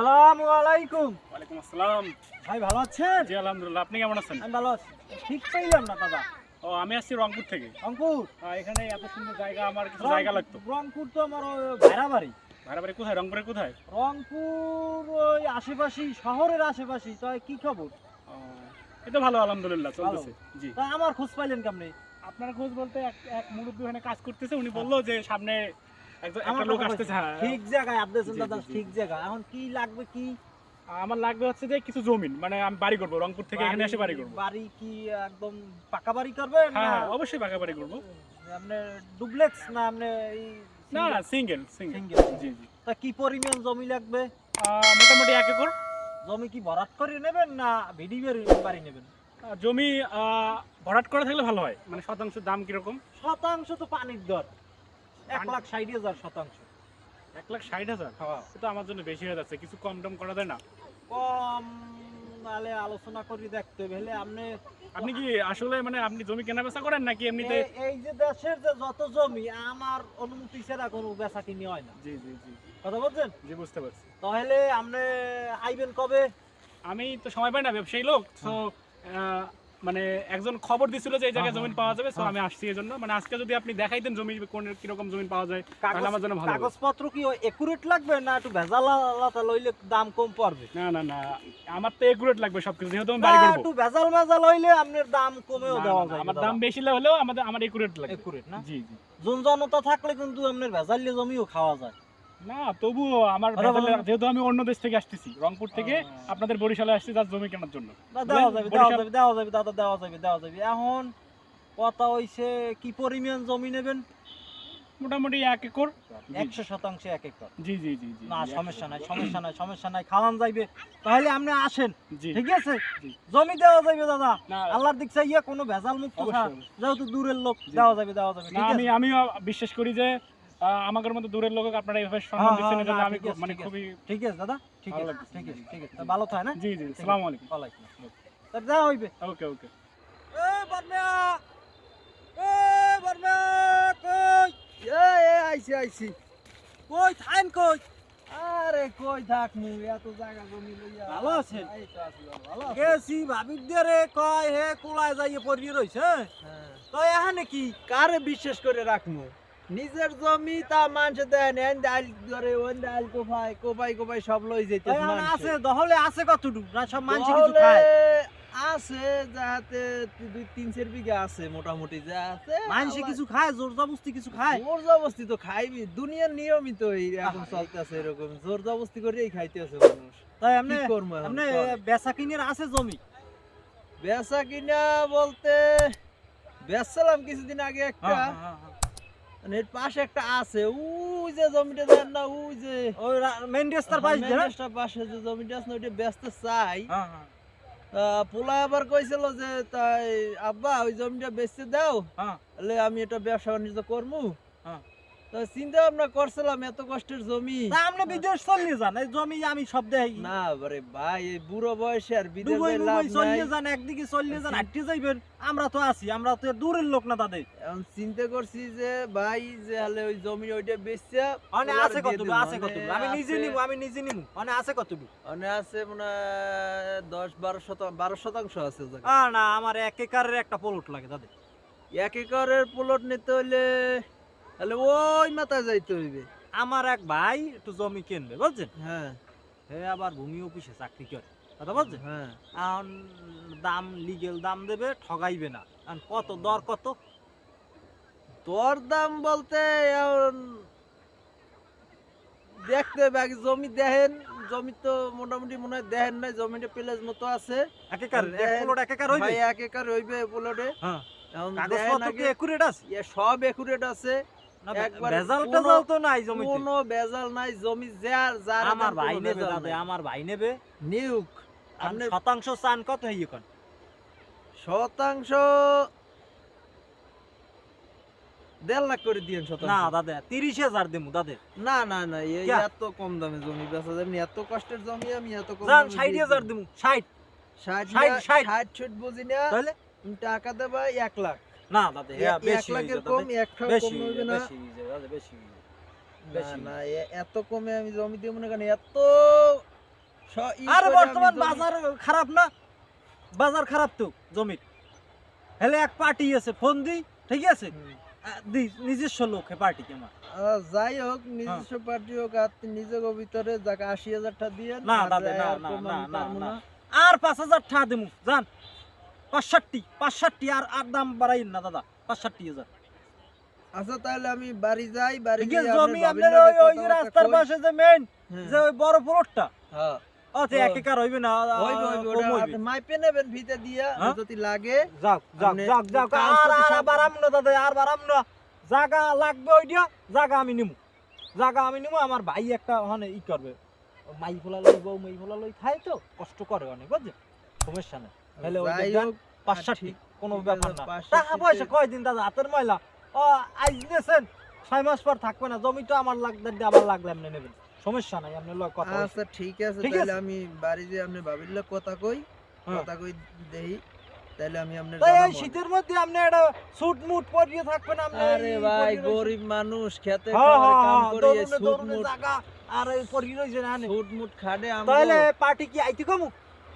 আসসালামু আলাইকুম। ওয়ালাইকুম আসসালাম। ভাই ভালো আছেন? জি আলহামদুলিল্লাহ। আপনি কেমন আছেন? আমি ভালো আছি। ঠিক পাইলাম না দাদা। ও আমি আসছি রংপুর থেকে। আহ, এখানে এত সুন্দর জায়গা আমার কিছু জায়গা লাগতো। রংপুর তো আমার ওই ভাড়া বাড়ি ভাড়া বাড়ি কোথায়? রংপুরের কোথায়? রংপুর ওই আশেপাশে শহরের আশেপাশে তো কি খবর? ও, ভালো আলহামদুলিল্লাহ চলতেছে। জি। তা আমার খোঁজ পাইলেন কেমনে? আপনার খোঁজ বলতে এক- এক মুরব্বী ওখানে কাজ করতেছে। উনি বলল যে সামনে একটা আমার লোক আসতেছে হ্যাঁ। ঠিক জায়গায় আপনি দাদা জি, জি। ঠিক জায়গা এখন কি লাগবে কি? আমার লাগবে হচ্ছে যে কিছু জমিন মানে আমি বাড়ি করব রংপুর থেকে এখানে এসে বাড়ি করব। বাড়ি কি একদম পাকা বাড়ি করবেন হ্যাঁ না? হ্যাঁ অবশ্যই বাঘা বাড়ি করব। আপনি ডুপ্লেক্স না আপনি এই না না সিঙ্গেল সিঙ্গেল জি জি। তা কি পরিমাণ জমি লাগবে? আহ, মোটামুটি এক একর। জমি কি ভরাট করে নেবেন না ভিডিওর বাড়ি নেবেন? জমি আহ, ভরাট করা থাকলে ভালো হয় মানে শতাংশ দাম কীরকম? শতাংশ তো পানির দর। এক লাখ ষাট হাজার শতাংশ। এক লাখ ষাট হাজার? তো আমার জন্য বেশি হয়ে যাচ্ছে। কিছু কম টম করা যায় না? কম আলোচনা করি দেখতে হলে আপনি আপনি কি আসলে মানে আপনি জমি কেনা বেচা করেন নাকি এমনিতে? এই- এই যে দেশের যে যত জমি আমার অনুমতি ছাড়া কোনো বেচা কিনি হয় না। জি জি জি। কথা বলছেন? জি বুঝতে পারছি। তাহলে আপনি আইবেন কবে? আমি তো সময় পাই না ব্যবসায়ী লোক। তো মানে একজন খবর দিছিল যে এই জায়গায় জমি পাওয়া যাবে হ্যাঁ। আমি আসছি এই জন্য মানে আজকে যদি আপনি দেখাইতেন জমি কোন কীরকম জমি পাওয়া যায় তাহলে আমার জন্য ভালো কাগজপত্র কি একুরেট লাগবে না একটু ভেজাল ভেজালা লইলে দাম কম পড়বে? না না না আমার তো একুরেট লাগবে সবকিছু যেহেতু আমি বাড়ি করব। একটু ভেজাল ভেজাল হইলে আপনার দাম কমেও দেওয়া যায় আমার দাম বেশি হলেও আমাদের আমার একুরেট লাগবে। একুরেট না? জি জি। জন জনতা থাকলে কিন্তু আপনার ভেজাল্য জমিও খাওয়া যায়। না তবুও আমার। যেহেতু আমি অন্য দেশ থেকে আসতেছি রংপুর থেকে আপনাদের বরিশালে আসছি তার জমি কেনার জন্য। দেওয়া যাবে দেওয়া যাবে দেওয়া যাবে দাদা দেওয়া যাবে দেওয়া যাবে। এখন কথা হইছে কি পরিমাণ জমি নেবেন? মোটামুটি এক একর। একশো শতাংশ এক একর। জি জি জি জি না সমস্যা নাই সমস্যা নাই সমস্যা নাই খাওয়ান যাইবে। তাহলে আপনি আসেন ঠিক আছে? জমি দেওয়া যাবে দাদা। আল্লাহর দিক চাইয়া কোনো ভেজাল মুক্ত। যেহেতু দূরের লোক দেওয়া যাবে দেওয়া যাবে আমি আমিও বিশ্বাস করি যে আমাদের মতো দূরের লোক আপনারা এইভাবে সম্মান হ্যাঁ, দিচ্ছেন হ্যাঁ, এজন্য আমি মানে খুবই ঠিক আছে দাদা? ঠিক আছে ঠিক আছে ঠিক আছে। ভালো থাকে না? জি জি আসসালামু আলাইকুম। ওয়ালাইকুম আসসালাম। তা দেওয়া হইবে। ওকে ওকে। এ বর্মা! এ বর্মা কই? এ এ আইছি আইছি। কই থাইন কই? আরে কই থাক মু এত জায়গা জমি লইয়া। ভালো আছেন? এই তো আছি ভালো। গেছি ভাবির দিয়ে কয় হে কোলায় যাইয়ে পড়িয়ে রইছে? হ্যাঁ। তো এখানে কি? কারে বিশ্বাস করে রাখমু? নিজের জমি তা মানুষে দেন এন ডাল ধরে ওন ডাল কোপাই কোপাই কোপাই সব লই যেতে আছে দহলে আছে কতটুকু? সব মানুষ কিছু খায়? আছে দুই তিন চার বিঘা আছে মোটামুটি যা আছে মানুষ কিছু খায় জোর জবস্তি কিছু খায়? জোর জবস্তি তো খাইবি দুনিয়ার নিয়মই তো এখন চলতেছে এরকম জোর জবস্তি করেই খাইতে আছে মানুষ তাই কি আপনি আপনি বেচা কিনের আছে জমি? বেচা কিনা বলতে বেচছিলাম কিছুদিন আগে একটা। হ্যাঁ, মানে এর পাশে একটা আছে ওই যে জমিটা দেন না ওই যে ওই মেন রাস্তার পাশ মেন না? রাস্তার পাশে যে জমিটা আছে ওইটা বেচতে চাই হ্যাঁ, হ্যাঁ, পোলা আবার কইছিল যে তাই আব্বা ওই জমিটা বেচতে দাও হ্যাঁ। তাহলে আমি এটা ব্যবসা বাণিজ্য করব। চিন্তা ভাবনা করছিলাম এত কষ্টের জমি আপনি বিদেশ চলিয়ে যান এই জমি আমি সব দেই না বারে ভাই এই বুড়ো বয়সে আর বিদেশ চলিয়ে যান একদিকে চলিয়ে যান। হাঁটতে যাইবেন আমরা তো আছি আমরা তো দূরের লোক না তাদের এখন চিন্তা করছি যে ভাই যে হলে ওই জমি ওইটা বেচছে অনে আছে কতটুকু আছে কতটুকু আমি নিজে আমি নিজে অনে আছে কতটুকু মানে আছে মনে দশ বারো শতাংশ বারো শতাংশ আছে না আমার এক একারের একটা পলট লাগে তাদের এক একরের প্লট নিতে হইলে তাহলে ওই মাথায় যাইতে হইবে। আমার এক ভাই একটু জমি কিনবে বুঝছেন? হ্যাঁ। হে আবার ভূমি অফিসে চাকরি করে কথা বুঝছেন? হ্যাঁ। এখন দাম লিগেল দাম দেবে ঠগাইবে না। কত দর কত? তোর দাম বলতে দেখতে আগে জমি দেখেন জমি তো মোটামুটি মনে হয় দেখেন নাই জমিটা প্লেস মতো আছে। এক একার এক দেন, এক একার হইবে? এক একর হইবে প্লটে হ্যাঁ। কাগজপত্র কি একুরেট আছে? ইয়ে সব একুরেট আছে। টেজাল তো নাই কোনো বেজাল নাই জমি যার যার আমার ভাই নেবে দাদা আমার ভাই নেবে। নিউক আপনি শতাংশ চান কত শতাংশ দেড় লাখ করে দিয়েন শতাংশ। না দাদা তিরিশ হাজার দেবো দাদা। না না না এই এত কম দামে জমি বেচা যাবে এত কষ্টের জমি আমি এত কম ষাট হাজার। দেবো ষাট। ষাট ষাট, বুঝি না তাহলে? টাকা দেবা এক লাখ। না দাদা এক লাখের কম এক বেশি না। বেশি না এত কমে আমি জমি দিব না কেন? এত আরে বর্তমান বাজার খারাপ না? বাজার খারাপ তো জমির। হেলে এক পার্টি আছে ফোন দি ঠিক আছে? নিজস্ব লোক পার্টি আমার? যাই হোক হ্যাঁ। নিজস্ব পার্টি হোক আর নিজের ভিতরে যাকে আশি হাজারটা দিয়ে না, দাদা, না, না, না, না। আর পাঁচ হাজার টাকা দেবো জান। পাঁচষট্টি পাঁচষট্টি আর আর দাম বাড়াই না দাদা। পাঁচষট্টি হাজার। আচ্ছা তাহলে আমি বাড়ি যাই বাড়ি গিয়ে জমি আপনার ওই রাস্তার পাশে যে মেইন হ্যাঁ, যে ওই বড় প্লটটা হ্যাঁ। ও তো ও। হইবে না হইবে, হইবে, কম ওটা হইবে। আপনি মাইপে নেবেন ভিতে দিয়া? যদি লাগে যাক যাক যাক যাক আর আর সব- না দাদা আর বাড়াম না জায়গা লাগবে ওইটা জায়গা আমি নিমু। জায়গা আমি নিমু আমার ভাই একটা ওখানে ই করবে। মাই ফোলা লই বউ মাই ফোলা লই খায় তো কষ্ট করে অনেক বুঝছেন সমস্যা নেই। তাহলে ওই পাঁচষট্টি কোনো ব্যাপার না। টাকা পয়সা কয়দিন দাদা? হাতের ময়লা। ও আজ ছয় মাস পর থাকবে না জমি তো আমার লাগবে আবার লাগলে আপনি নেবেন। সমস্যা নাই আপনি লয় কথা আচ্ছা ঠিক আছে তাহলে আমি বাড়ি যে আপনি ভাবিল কথা কই হ্যাঁ। কথা কই দেই তাহলে আমি আপনার এই শীতের মধ্যে আপনি একটা স্যুট মুট পরিয়ে থাকবেন আপনি আরে ভাই। গরিব মানুষ খেতে হ্যাঁ, হ্যাঁ, কাম করে দরুনে সুট মুট। আর এই পরিয়ে রয়েছে না সুট মুট খাড়ে আমরা তাহলে পার্টি কি আইতে কমু?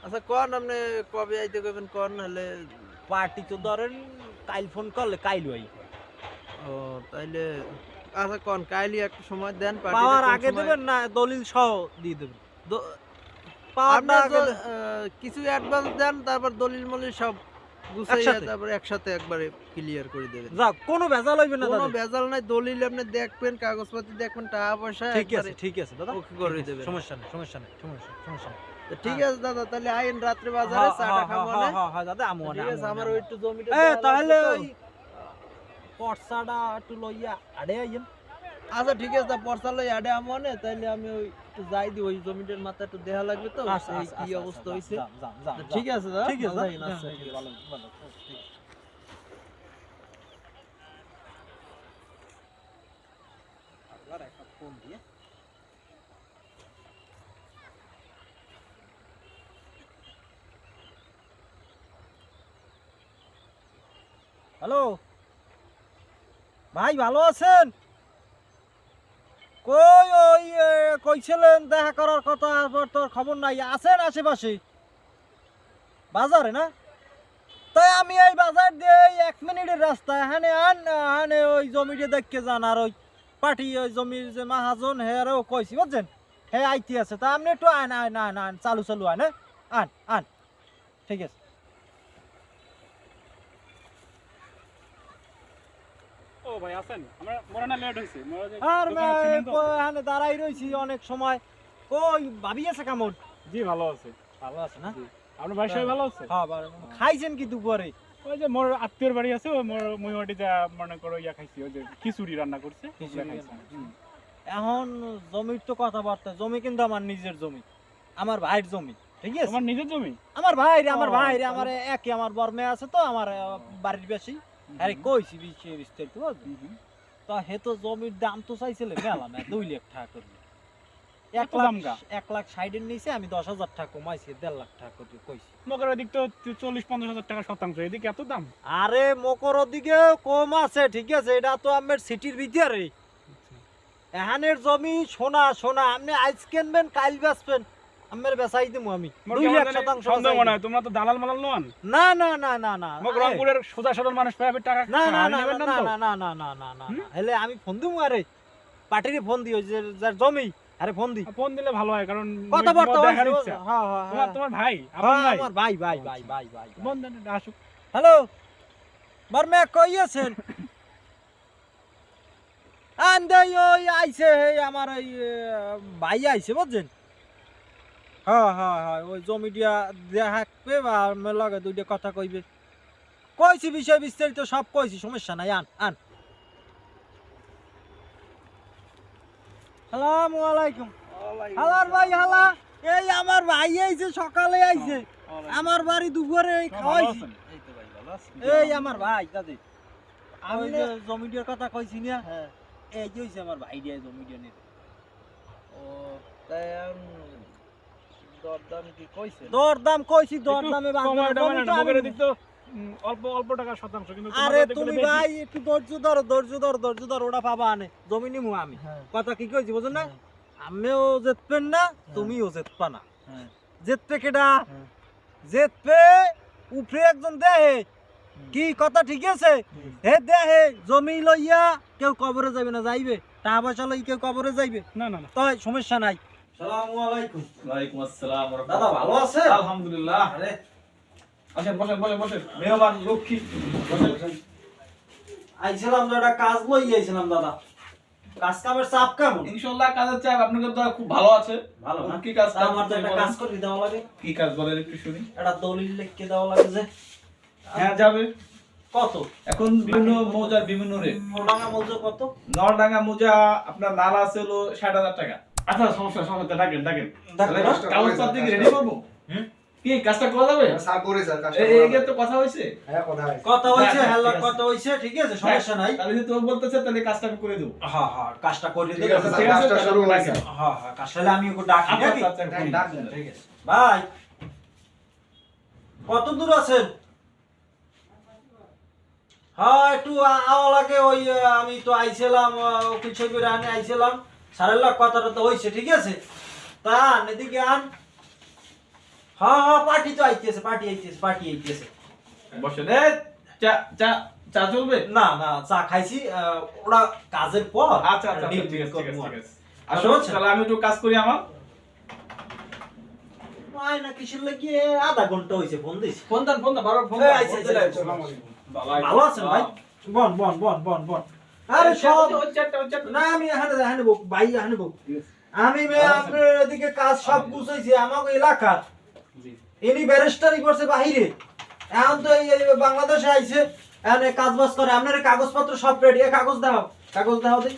আচ্ছা কোন আপনি কবে আইতে কইবেন কোন? হলে পার্টি তো ধরেন কাইল ফোন করলে কাইল আই ও তাইলে আচ্ছা কোন কাইলি একটা সময় দেন পাওয়ার আগে দেবেন না দলিল সহ দিয়ে দেবেন? পাওয়ার আপনার আগে কিছু অ্যাডভান্স দেন তারপর দলিল মলিল সব গুছাইয়া তারপর একসাথে একবারে ক্লিয়ার করে দেবেন। যাক কোনো ভেজাল হইবে না কোনো ভেজাল নাই দলিল আপনি দেখবেন কাগজপত্র দেখবেন টাকা পয়সা ঠিক আছে ঠিক আছে দাদা। ওকে করে ঠিক আছে, দেবেন। সমস্যা নেই সমস্যা নেই সমস্যা সমস্যা নেই। ঠিক। আছে দাদা তাহলে আইন রাত্রে বাজারে হ্যাঁ, চাটা হ্যাঁ, খাব হ্যাঁ, না হ্যাঁ, দাদা আমু আমার ওই একটু জমিটা তাহলে পর্সাটা একটু লইয়া আড়ে আইয়েন আচ্ছা ঠিক আছে তা পরসা লই আডে আমনে তাহলে আমি ওই একটু যাই দি ওই জমিটার মাথা একটু দেখা লাগবে তো আচ্ছা, সেই আচ্ছা, কি আচ্ছা, অবস্থা আচ্ছা, হইছে যান, যান, যান, তো যান। ঠিক আছে দাদা ঠিক আছে ভালো দাদা, থাকেন, আচ্ছা, হ্যাঁ, ঠিক আছে। ভালো, ভালো, ঠিক আছে। আবার একটা ফোন দিয়ে হ্যালো ভাই, ভালো আছেন? কই ওই কইছিলেন দেখা করার কথা তোর খবর নাই। আছেন আশেপাশে? বাজারে না? তাই আমি এই বাজার দিয়ে এক মিনিটের রাস্তা। এখানে আন এখানে ওই জমিটা দেখকে যান। আর ওই পার্টি ওই জমির যে মাহাজন হেয়ারও কইছি, বুঝছেন? হে আইতি আছে। তা আপনি একটু আন আন আন আন, চালু চালু, আন হ্যাঁ? আন আন। ঠিক আছে। ভাই আছেন? আমরা লেট হইছে। আর দোকানে ছিলেন তো? মা- এখানে দাঁড়াই রইছি অনেক সময়। কই ভাবি আছে জি ভালো আছে। ভালো আছে না? আপনার ভাই সবাই ভালো আছে? হ্যাঁ খাইছেন কি দুপুরে? ওই যে মোর আত্মীয়র বাড়ি আছে ওই মোর মুইমাটি যা মনে করো ইয়া খাইছি ওই যে খিচুড়ি রান্না করছে। এখন জমির তো কথাবার্তা জমি কিন্তু আমার নিজের জমি আমার ভাইয়ের জমি ঠিক আছে? তোমার নিজের জমি? আমার ভাই আমার ভাই আমার একই আমার বর্মে আছে তো আমার বাড়ির বেশি। আরে কইছি বিশ- বিস্তারিত বুঝলি? তা হে তো জমির দাম তো চাইছিল মেলা না দুই লাখ টাকা করে। এক লাখ এক লাখ ষাটের নিচে আমি দশ হাজার টাকা কমাইছি দেড় লাখ টাকা করে কইছি। মগের ওদিক তো চল্লিশ পঞ্চাশ হাজার টাকা শতাংশ এদিকে এত দাম? আরে মকর দিকে কম আছে ঠিক আছে এটা তো আমার সিটির ভিতরে। এখানের জমি সোনা সোনা আপনি আইস কিনবেন কাইল বেচবেন। আমার বেচাই দিমু আমি। দুই লাখ শতাংশ সন্দেহ মনে হয় তোমরা তো দালাল মালাল নন? না না না না না। মোক রংপুরের সোজা সরল মানুষ পাবে টাকা না না না না না না না না না না না। হেলে আমি ফোন দিমু আরে। পার্টিরে ফোন দিও যে যার জমি আরে ফোন দি। ফোন দিলে ভালো হয় কারণ কথাবার্তা দেখার ইচ্ছা। হ্যাঁ হ্যাঁ তোমার হ্যাঁ। তোমার ভাই আপন হ্যাঁ, ভাই। আমার ভাই ভাই ভাই ভাই ভাই বোন দেন আসুক। হ্যালো? বর্মে কই আছেন? আন্দাই ওই আইছে আমার ওই ভাই আইছে বুঝছেন? হ্যাঁ হ্যাঁ হ্যাঁ ওই জমিটা দেখাবে বা আমার লগে দুইটা কথা কইবে। কইছি বিষয় বিস্তারিত সব কইছি সমস্যা নাই আন আন। সালামু আলাইকুম। হালার ভাই হালা এই আমার ভাই আইছে সকালে আইছে। আমার বাড়ি দুপুরে এই খাওয়াইছি আমার ভাই দাদি। আমি যে জমিটার কথা কইছি না হ্যাঁ। এই যে হইছে আমার ভাই দিয়ে জমিটা ও তাই দরদাম কি কইছে দর দাম কইছি দর একটু দামে কমায় বাজারে টমায় জমিটা না, আমি মগের ওদিক তো। উম, অল্প অল্প টাকা শতাংশ কিন্তু আরে তুমি ভাই একটু ধৈর্য ধরো ধৈর্য ধরো ধৈর্য ধরো ওটা পাবা আনে। জমি নিমু আমি। হ্যাঁ। কথা কি কইছি বুঝুন না? হ্যাঁ। আমিও জেতবেন না তুমিও জেতবা না। হ্যাঁ। জেতপে কেডা। জেতপে উপরে একজন দেহে কি কথা ঠিক আছে? হে দেহে জমি লইয়া কেউ কবরে যাবে না যাইবে। টাকা পয়সা লই কেউ কবরে যাইবে। না না তাই সমস্যা নাই। সালামু আলাইকুম। ওয়ালাইকুম আসসালাম দাদা ভালো আছেন? আলহামদুলিল্লাহ। আরে। আসেন বসেন বসেন বসেন। মেহমান লক্ষ্মী। বসেন বসেন। আইছিলাম তো একটা কাজ লই আইছিলাম দাদা। কাজ কামের চাপ কেমন? ইনশাআল্লাহ কাজের চাপ আপনাদের তো খুব ভালো আছে। ভালো না? কি কাজ তা আমার তো একটা কাজ করে দেওয়া লাগে। কি কাজ বলেন একটু শুনি। একটা দলিল লিখে দেওয়া লাগে যে হ্যাঁ যাবে। কত? এখন বিভিন্ন মৌজার বিভিন্ন রেট মোটাঙ্গা মৌজা কত? নরডাঙ্গা মোজা আপনার নালা আছে হলো ষাট হাজার টাকা। আচ্ছা সমস্যা সমস্যা ডাকেন ডাকেন ডাকেন, তাহলে না? কাগজপত্র কি রেডি করব? কি কাজটা করা যাবে? স্যার করে স্যার কাজটা এই এই তো কথা হয়েছে। হ্যাঁ কথা আছে কত হইছে হ্যালো ঠিক আছে। হইছে ঠিক আছে সমস্যা নাই। তাহলে যদি বলতেছে তাহলে কাজটা আমি করে দেবো। হ্যাঁ হ্যাঁ কাজটা করে ঠিক দিলে আছে, ঠিক স্যার, আছে কাজটা শুরু আপনি হ্যাঁ হ্যাঁ কাজটা আমি ওকে ডাকি নাকি? ডাক দেন। ঠিক আছে। ভাই কত দূর আছেন? হ্যাঁ একটু আ- আওয়া লাগে ওই আমি তো আইছিলাম কিছু করে আনে আইছিলাম। সাড়ে লাখ কথাটা তো হয়েছে ঠিক আছে? তা এদিকে আন। হ্যাঁ হ্যাঁ পার্টি তো আইতেছে পার্টি আইতেছে পার্টি আইতেছে। বসেন চা চা চা চলবে না না চা খাইছি ওরা কাজের পর আচ্ছা আচ্ছা আচ্ছা, ঠিক আছে ঠিক আছে আসো তাহলে আমি একটু কাজ করি আমার। আয় না কিসের লাগিয়ে আধা ঘণ্টা হয়েছে ফোন দিস ফোন দেন ফোন দেন বারবার ফোন দেন। আচ্ছা, আচ্ছা। ভালো ভালো আছেন ভাই? বন বন বন বন বন। আরে সব না আমি এখানে এখানে বক ভাই এখানে বক। আমি আপনার এদিকে কাজ সব গুছাইছি আমাকে এলাকার ইনি ব্যারিস্টারি করছে বাহিরে। এখন তো এই বাংলাদেশে আইছে এখন কাজ বাজ করে। আপনার কাগজপত্র সব রেডি কাগজ দাও কাগজ দাও দিই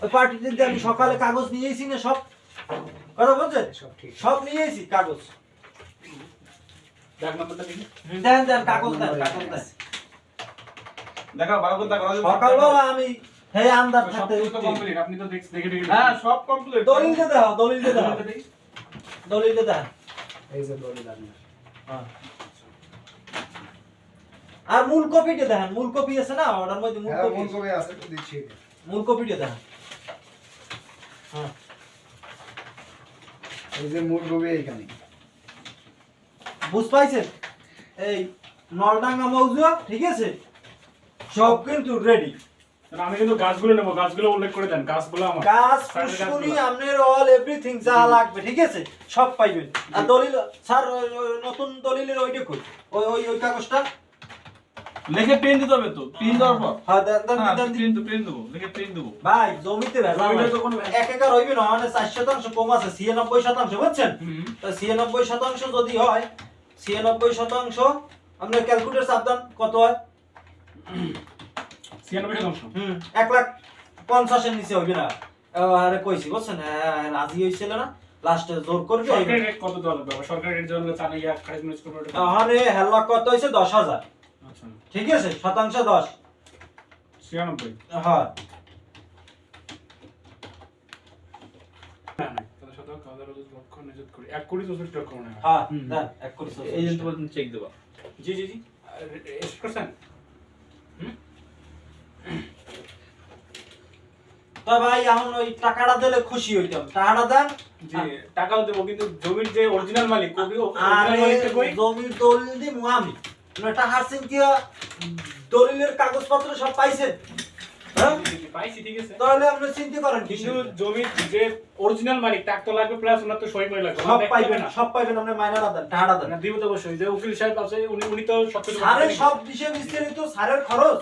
ওই পার্টিতে দিয়ে আমি সকালে কাগজ নিয়েছি না সব। কথা বলছেন? সব নিয়েছি কাগজ। দেন দেন কাগজ দেন কাগজ দেন। দেখা ভালো করে দেখা সকালবেলা আমি হে আন্দার থাকতে কিছু তো উঠছি। complete, আপনি তো দেখে দেখে হ্যাঁ সব কমপ্লিট দলিলটা দাও দলিলটা দাও দলিলটা দাও এই যে হ্যাঁ। আর মূল কপিটা দেখেন মূল কপি আছে না? ওটার মধ্যে মূল কপি মন কবে আছে তো দিচ্ছি। মূল কপিটা দেখেন। হ্যাঁ। এই যে মূল কবে এইখানে। বুঝ পাইছেন? এই নলডাঙ্গা মৌজুয়া ঠিক আছে? সব কিন্তু রেডি আমি কিন্তু গাছগুলো নেব গাছগুলো উল্লেখ করে দেন গাছগুলো আমার। সাইডের পুষ্কুনি আপনার অল এভরিথিং যা লাগবে ঠিক আছে? সব পাইবেন। আর দলিল স্যার নতুন দলিলের ওইটা কই? ওই ওই ওই কাগজটা? লিখে প্রিন্ট দিতে হবে তো প্রিন্ট দেওয়ার পর। হ্যাঁ দেন দেন হ্যাঁ দেন। দেন। প্রিন্ট প্রিন্ট দেবো লিখে প্রিন্ট দেবো। ভাই জমিতে ভেজাল জমিতে। তো কোনো এক একর হইবে না মানে চার শতাংশ কম আছে ছিয়ানব্বই শতাংশ বুঝছেন। তো ছিয়ানব্বই শতাংশ যদি হয় ছিয়ানব্বই শতাংশ আপনার ক্যালকুলেটর সাবধান কত হয়? ছিয়ানব্বই শতাংশ হুম এক লাখ পঞ্চাশের নিচে হইবে না। আরে কইছি বুঝছেন? হ্যাঁ, রাজি হয়েছিল না। লাস্টে জোর করবে। সরকারি রেট কত দেওয়া লাগবে? সরকারি রেট জন্য চালে ইয়া খারিজ মিনিস করবে তাহলে হেল্লা কত হয়েছে দশ আচ্ছা। ঠিক আছে শতাংশ হ্যাঁ। এক কোটি চৌষট্টি লক্ষ মনে হয়। হ্যাঁ এক কোটি এই চেক দেবো। জি জি জি। করছেন? তা ভাই এখন ওই টাকাটা দিলে খুশি হইতাম। টাকাটা দেন। জি টাকাও দেবো কিন্তু জমির যে অরিজিনাল মালিক কবি আরে অরিজিনাল মালিকটা কই? জমির দলিল দি মুহামি এটা হারছেন কি দলিলের কাগজপত্র সব পাইছেন? হ্যাঁ? জি, জি, পাইছি ঠিক আছে। তাহলে আপনি চিন্তা করেন কিছু কিন্তু জমির যে অরিজিনাল মালিক টাক তো লাগবে প্লাস ওনার তো সই করে লাগবে। সব পাইবেন সব পাইবেন আপনি মাইনারা দেন টাকাটা দেন। দিব তো অবশ্যই। যে উকিল সাহেব আছে উনি উনি তো সব বিষয় বিস্তারিত সারের খরচ।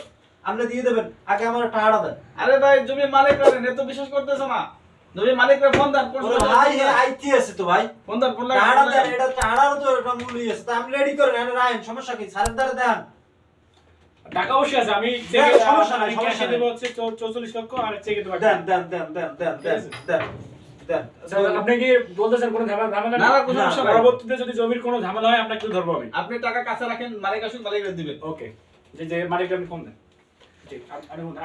আপনি দিয়ে দেবেন আগে আমার টাকাটা দেন। আরে ভাই জমি মালিক করেন এত বিশ্বাস করতেছ না। জমি মালিকরা ফোন দেন ভাই আইতি আছে তো ভাই। ফোন দেন ফোন দেন এটা টাকার তো এটা মূলই আছে। তা আপনি রেডি করেন এর রায়ন সমস্যা কি? স্যারের দ্বারা দেন। টাকা বসে আছে আমি সমস্যা নাই সমস্যা দেব হচ্ছে লক্ষ আপনি কি বলতেছেন সমস্যা পরবর্তীতে যদি জমির কোনো ঝামেলা হয় ধরবো আপনি টাকা কাছে রাখেন মালিক আসুন মালিক দিবেন। ওকে। যে যে মালিক আপনি ফোন দেন।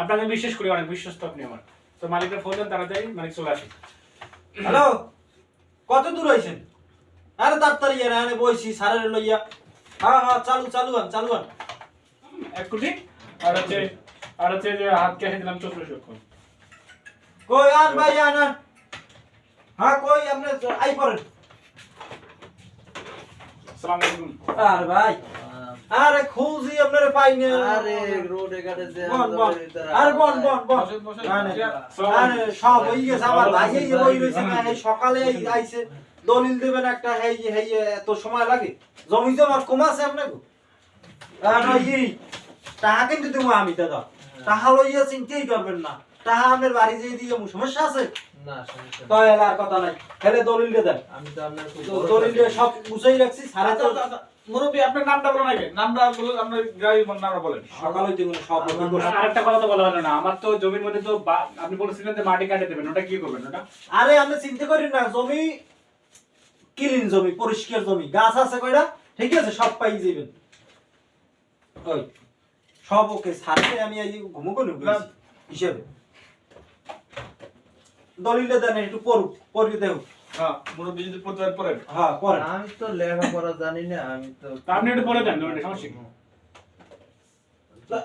আপনাকে বিশ্বাস করি অনেক বিশ্বস্ত আপনি আমার। তো মালিকটা ফোন দেন তাড়াতাড়ি মালিক চলে আসে। হ্যালো কত দূর হইছেন আরে তাড়াতাড়ি এনে এনে বইছি সারের লইয়া। হ্যাঁ হ্যাঁ চালু চালু আন চালু আন এক কোটি আর হচ্ছে আর হচ্ছে যে হাত ক্যাশে দিলাম চৌচল্লিশ লক্ষ। কই আন ভাই আন আন। হ্যাঁ কই আপনি আই পড়েন। সালাম আলাইকুম। আর ভাই আরে খুঁজি আপনারে পাই না। আরে রোডে ঘাটে যে বন বন। আরে বন বন। আরে সব হয়ে গেছে আমার ভাই এই বই রয়েছে না এই সকালে আইছে। দলিল দেবেন একটা হেই হেই এত সময় লাগে। জমি জমা কমাছে আপনাকে? আর এই টাকা কিন্তু দেবো আমি দাদা। টাকা লইয়া চিন্তাই করবেন না। টাকা আপনার বাড়ি যেয়ে দিয়ে সমস্যা আছে? না সমস্যা নেই। তাহলে আর কথা নাই। হেলে দলিল দেন। আমি তো আপনার খুব তো বড় দলিল সব গুছাই রাখছি সারা আচ্ছা, তো আচ্ছা, আচ্ছা। মুরব্বী আপনার নামটা বলেন আগে। নামটা বলুন আপনার গাড়ির নামটা বলেন। সকালে যেগুলো সব ওকে করে- আর একটা কথা তো বলা হলো না। আমার তো জমির মধ্যে তো আপনি বলেছিলেন যে মাটি কাটে দেবেন ওটা কি করবেন ওটা? আরে আপনি চিন্তা করেন না জমি ক্লিন জমি পরিষ্কার জমি গাছ আছে কয়টা? ঠিক আছে সব পাই যাবেন ওই সব ওকে সাথে আমি ঘুমো কোন হিসেবে। দলিলটা দেন একটু পড়ুক পড়ি হ্যাঁ মুরব্বী যদি প্রতিবার পড়েন। হ্যাঁ পড়েন। আমি তো লেখাপড়া জানি না আমি তো আপনি একটু বলে দেন, সমস্যা কি?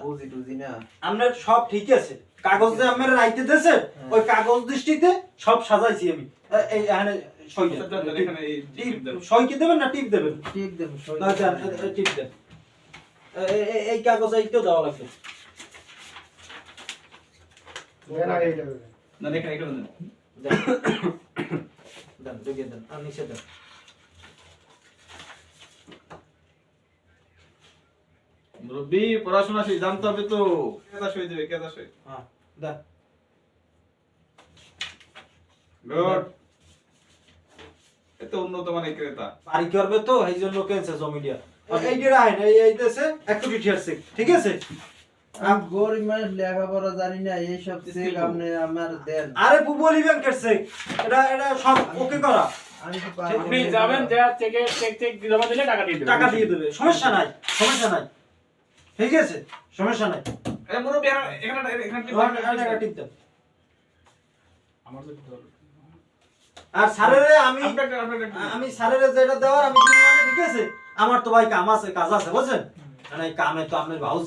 বুঝি টুঝি না। আপনার সব ঠিক আছে। কাগজ যে আপনার রাইতে দিয়েছে ওই কাগজ দৃষ্টিতে সব সাজাইছি আমি। এই এখানে টিপ- দেবেন না টিপ দেবেন? ঠিক দেব সই না, দেন, এ- এ- টিপ দেন। এই কাগজ এইটাও দেওয়া লাগবে। না এখানে এখানে দেন। দেন দেন দেন। আর নিচে দেন। মুরব্বী পড়াশোনা সেই জানতে হবে তো। কেদা সই দেবে কেদা সই? হ্যাঁ দেন। গুড এত উন্নত মানের ক্রেতা। বাড়ি করবে তো এই জন্য কেনছে জমি দিয়া এই রাখেন একটু ঠিক আছে ঠিক আছে? আমি গরিব মানুষ লেখাপড়া জানি না এইসব চেক আপনি আমার দেন। আরে বুবলি ব্যাংকের চেক এটা এটা সব ওকে করা। আমি আপনি না। যাবেন যা চেকে চেক চেক জমা দিলে টাকা দিয়ে দেবেন টাকা দিয়ে দেবে। সমস্যা নাই সমস্যা নাই। ঠিক আছে সমস্যা নাই। এখানে এখানে টাকা টিপ দেন। আমার তো আর স্যারের আমি স্যারের যেটা দেওয়ার আমি ঠিক আছে আমার তো ভাই কাম আছে কাজ আছে বুঝছেন? মানে কামে তো আপনার ভাউজ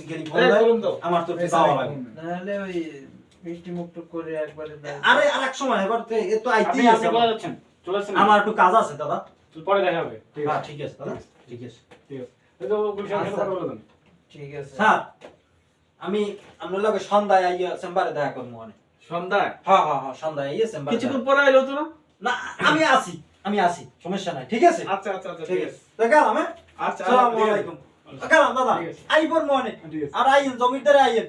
তো। আমার তো লাগে নাহলে ওই মিষ্টি মুক্ত করে একবারে আরে আর এক সময় এবার তো এ তো আইতেই আছে আপনি কোথায় আমার। চলে আসছেন আমার একটু কাজ আছে দাদা। পরে দেখা হবে। ঠিক হ্যাঁ আছে ঠিক আছে দাদা। ঠিক আছে। ঠিক আছে। এই তো গুলশান আচ্ছা। কথা বলে ঠিক আছে। স্যার আমি আপনার লগে সন্ধ্যায় আইয়া চেম্বারে দেখা করব মানে। সন্ধ্যায়? হ্যাঁ হ্যাঁ হ্যাঁ সন্ধ্যায় আইয়া চেম্বারে কিছুক্ষণ পরে আইলো তো না? না আমি আসি আমি আসি সমস্যা নাই ঠিক আছে? আচ্ছা আচ্ছা আচ্ছা ঠিক আছে। হ্যাঁ? আচ্ছা আসসালামু আলাইকুম। গেলাম দাদা আইবর মনে আর আইয়েন জমিদারে আইয়েন।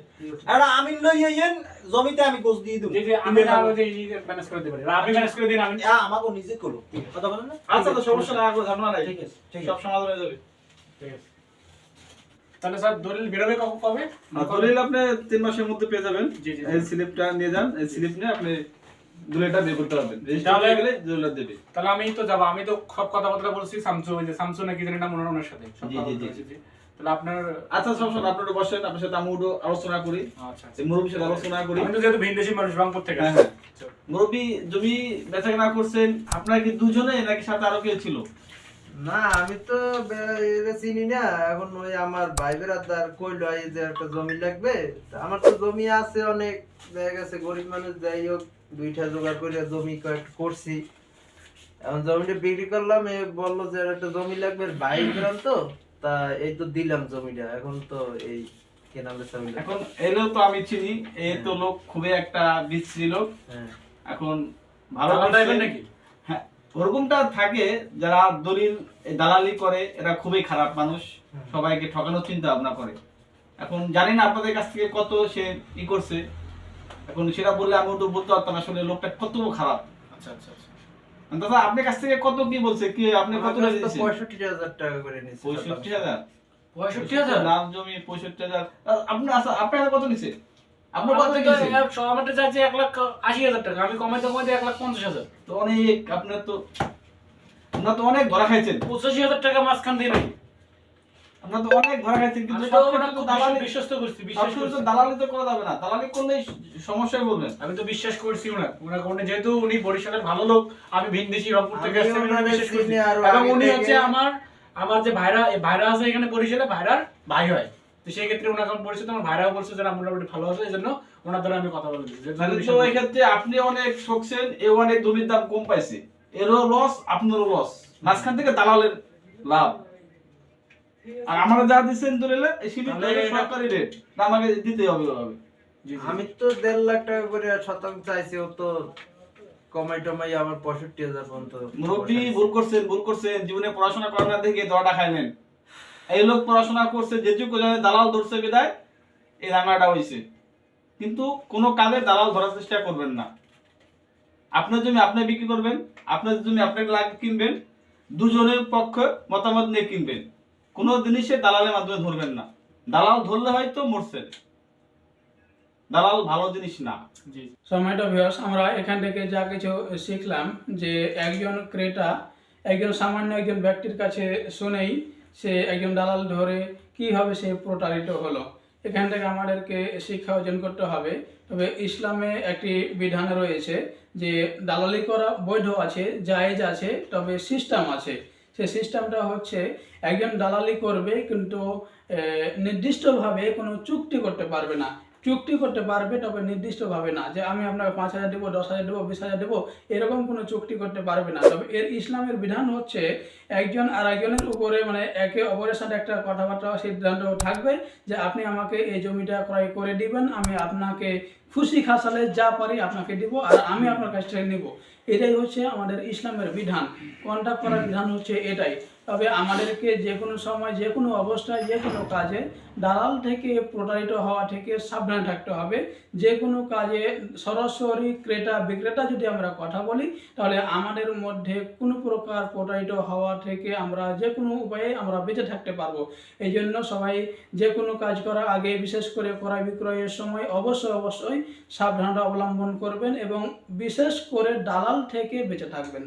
এটা আমিন লই আইয়েন জমিতে আমি গোছ দিয়ে দেবো জি জি আমি না ওই যে ম্যানেজ করে দিতে পারি। ম্যানেজ করে দিন আমি আমাকে নিজে করো। কথা বলেন না? আচ্ছা তো সমস্যা নাই কোনো ঝামেলা নাই। ঠিক আছে সব সমাধান হয়ে যাবে। ঠিক আছে। তাহলে স্যার দলিল বেরোবে কখন কবে? দলিল আপনি তিন মাসের মধ্যে পেয়ে যাবেন। এই স্লিপটা নিয়ে যান। এই স্লিপ নিয়ে আপনি দলিলটা বের করতে পারবেন তাহলে- গেলে দলিলটা দেবে। তাহলে আমি তো যাব। আমি তো সব কথাবার্তা বলছি সামসু ওই যে সামসু নাকি জানি না মনে ওনার সাথে। জি, জি, জি। তাহলে আপনার আচ্ছা সমস্যা আপনি একটু বসেন আপনার সাথে আমি একটু আলোচনা করি। আচ্ছা মুরব্বীর সাথে আলোচনা করি। আমি তো যেহেতু ভিনদেশি মানুষ রংপুর থেকে হ্যাঁ, হ্যাঁ। মুরব্বী জমি বেচা কেনা করছেন আপনার কি দুজনে নাকি সাথে আরও কেউ ছিল? না আমি তো চিনি না। এখন ওই আমার ভাই বেড়াদার কইলো এই যে একটা জমি লাগবে। আমার তো জমি আছে অনেক দেখা গেছে গরিব মানুষ যাই হোক দুইটা জোগাড় করে জমি কয়েক করছি। এখন জমিটা বিক্রি করলাম এ বলল যে একটা জমি লাগবে ভাই বেড়ান তো তা এই তো দিলাম জমিটা এখন তো এই কেনা বেচা এখন এলেও তো আমি চিনি এই তো লোক খুবই একটা বিশ্রী লোক। হ্যাঁ। এখন ভালো দালাল নাকি? হ্যাঁ ওরকমটা থাকে যারা দলিল দালালি করে এরা খুবই খারাপ মানুষ। সবাইকে ঠকানোর চিন্তা ভাবনা করে। এখন জানি না আপনাদের কাছ থেকে কত সে ই করছে। এখন সেটা বললে আমি তো বলতে পারতাম আসলে লোকটা কত খারাপ। আচ্ছা আচ্ছা আচ্ছা। দাদা আপনার কাছ থেকে কত কি বলছে? কি আপনি কত টাকা করে নিয়েছে পঁয়ষট্টি হাজার? পঁয়ষট্টি হাজার? নাম জমি পঁয়ষট্টি হাজার। আপনি আচ্ছা আপনার কত নিছে আপনার কত নিছে চাইছে লাখ আশি হাজার টাকা আমি কমাইতে কমাইতে এক লাখ পঞ্চাশ হাজার। তো অনেক আপনার তো আপনার তো অনেক ধরা খাইছেন। পঁচাশি হাজার টাকা মাঝখান দিয়ে নাকি আপনার তো অনেক ধরা খাইছেন কিন্তু দালালি বিশ্বস্ত করছি বিশ্বাস করছি। দালালি তো করা যাবে না। দালালি করলে সমস্যায় বলবেন আমি তো বিশ্বাস করছি ওনার। ওনার যেহেতু উনি বরিশালের ভালো লোক আমি ভিনদেশি রংপুর থেকে আসছি আমি বিশ্বাস করছি। এবং উনি হচ্ছে আমার আমার যে ভাইরা এই ভাইরা আছে এখানে বরিশালে ভাইরার ভাই হয়। তো সেই ক্ষেত্রে ওনাকে আমি পরিচিত আমার ভাইরাও বলছে যে মোটামুটি ভালো আছে এই জন্য ওনার দ্বারা আমি কথা বলে দিচ্ছি। যে তাহলে বিশ্বাস তো এই ক্ষেত্রে আপনি অনেক ঠকছেন এ অনেক জমির দাম কম পাইছে। এরও লস আপনারও লস মাঝখান থেকে দালালের লাভ। আর আমরা যা দিচ্ছেন দলিলে সীমিত সরকারি রেট আমাকে দিতে হবে জি। আমি তো দেড় লাখ টাকা করে শতাংশ চাইছি ও তো কমাই টমাই আমার পঁয়ষট্টি হাজার পর্যন্ত মুরব্বী ভুল করছেন ভুল করছেন। জীবনে পড়াশোনা করার না দেখে দড়াটা খাইলেন এই লোক পড়াশোনা করছে যে জানে দালাল ধরছে বিদায় এই রান্নাটা হয়েছে কিন্তু কোনো কাজে দালাল ধরার চেষ্টা করবেন না। আপনার জমি আপনি বিক্রি করবেন আপনার জমি আপনাকে লাগ কিনবেন দুজনের পক্ষে মতামত নিয়ে কিনবেন। কোনো জিনিসে দালালের মাধ্যমে ধরবেন না। দালাল ধরলে হয়তো মরছে। দালাল ভালো জিনিস না। সময়টা ভিউয়ার্স আমরা এখান থেকে যা কিছু শিখলাম যে একজন ক্রেতা, একজন সামান্য একজন ব্যক্তির কাছে শুনেই সে একজন দালাল ধরে কীভাবে সে প্রতারিত হলো। এখান থেকে আমাদেরকে শিক্ষা অর্জন করতে হবে। তবে ইসলামে একটি বিধান রয়েছে যে, দালালি করা বৈধ আছে, জায়েজ আছে, তবে সিস্টেম আছে। সে সিস্টেমটা হচ্ছে একজন দালালি করবে কিন্তু নির্দিষ্টভাবে কোনো চুক্তি করতে পারবে না। চুক্তি করতে পারবে তবে নির্দিষ্টভাবে না, যে আমি আপনাকে পাঁচ হাজার দেবো, দশ হাজার দেবো, বিশ হাজার দেবো, এরকম কোনো চুক্তি করতে পারবে না। তবে এর ইসলামের বিধান হচ্ছে একজন আর একজনের উপরে মানে একে অপরের সাথে একটা কথাবার্তা সিদ্ধান্ত থাকবে যে আপনি আমাকে এই জমিটা ক্রয় করে দিবেন, আমি আপনাকে খুশি খাসালে যা পারি আপনাকে দিব আর আমি আপনার কাছ থেকে নিব। এটাই হচ্ছে আমাদের ইসলামের বিধান। কন্ট্যাক্ট করার বিধান হচ্ছে এটাই। তবে আমাদেরকে যে কোনো সময় যে কোনো অবস্থায় যে কোনো কাজে দালাল থেকে প্রতারিত হওয়া থেকে সাবধানে থাকতে হবে। যে কোনো কাজে সরাসরি ক্রেতা, বিক্রেতা যদি আমরা কথা বলি, তাহলে আমাদের মধ্যে কোনো প্রকার প্রতারিত হওয়া থেকে আমরা যে কোনো উপায়ে আমরা বেঁচে থাকতে পারব। এই জন্য সবাই যে কোনো কাজ করার আগে, বিশেষ করে ক্রয় বিক্রয়ের সময় অবশ্যই অবশ্যই সাবধানতা অবলম্বন করবেন এবং বিশেষ করে দালাল থেকে বেঁচে থাকবেন।